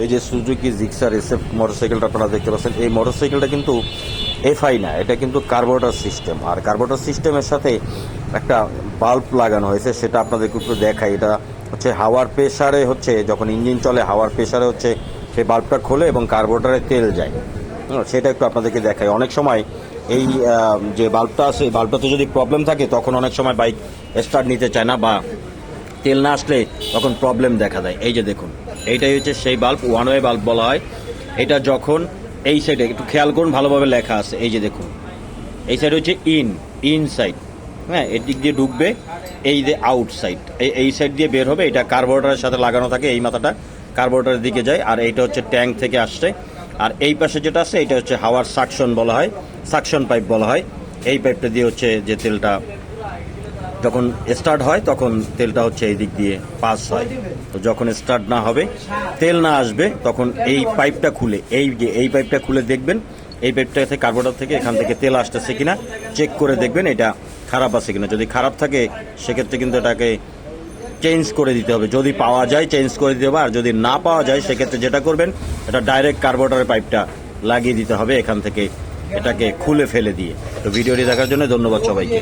এই যে Suzuki, Gixxer, SF মোটরসাইকেলটা আপনারা দেখতে পাচ্ছেন, এই মোটরসাইকেলটা কিন্তু এফআই না, এটা কিন্তু কার্বোরেটর সিস্টেম। আর কার্বোরেটর সিস্টেমের সাথে একটা বাল্ব লাগানো হয়েছে, সেটা আপনাদেরকে একটু দেখাই। এটা হচ্ছে হাওয়ার প্রেশারে হচ্ছে, যখন ইঞ্জিন চলে, হাওয়ার প্রেসারে হচ্ছে, সেই বাল্বটা খোলে এবং কার্বোরেটরে তেল যায়। সেটা একটু আপনাদেরকে দেখাই। অনেক সময় এই যে বাল্বটা আছে, এই বাল্বটাতে যদি প্রবলেম থাকে, তখন অনেক সময় বাইক স্টার্ট নিতে চায় না বা তেল না আসলে তখন প্রবলেম দেখা দেয়। এই যে দেখুন, এইটাই হচ্ছে সেই বাল্ব ওয়ান ওয়ে বাল্ব বলা হয়। এটা যখন এই সাইডে একটু খেয়াল করুন, ভালোভাবে লেখা আছে। এই যে দেখুন, এই সাইড হচ্ছে ইন ইন সাইড হ্যাঁ এর দিক দিয়ে ঢুকবে, এই যে আউট সাইড এই এই সাইড দিয়ে বের হবে, এটা কার্বোরেটরের সাথে লাগানো থাকে, এই মাথাটা কার্বোরেটরের দিকে যায়, আর এইটা হচ্ছে ট্যাঙ্ক থেকে আসছে। আর এই পাশে যেটা আছে, এটা হচ্ছে হাওয়ার সাকশন বলা হয় সাকশন পাইপ বলা হয়। এই পাইপটা দিয়ে হচ্ছে যে তেলটা যখন স্টার্ট হয়, তখন তেলটা হচ্ছে এই দিক দিয়ে পাস হয়। তো যখন স্টার্ট না হবে, তেল না আসবে, তখন এই পাইপটা খুলে, এই যে এই পাইপটা খুলে দেখবেন, এই পাইপটা থেকে কার্বোরেটর থেকে এখান থেকে তেল আসতেছে কিনা চেক করে দেখবেন এটা খারাপ আছে কিনা। যদি খারাপ থাকে, সেক্ষেত্রে কিন্তু এটাকে চেঞ্জ করে দিতে হবে। যদি পাওয়া যায় চেঞ্জ করে দিতে হবে। আর যদি না পাওয়া যায়, সেক্ষেত্রে যেটা করবেন, এটা ডাইরেক্ট কার্বোরেটরের পাইপটা লাগিয়ে দিতে হবে এখান থেকে এটাকে খুলে ফেলে দিয়ে। তো ভিডিওটি দেখার জন্য ধন্যবাদ সবাইকে।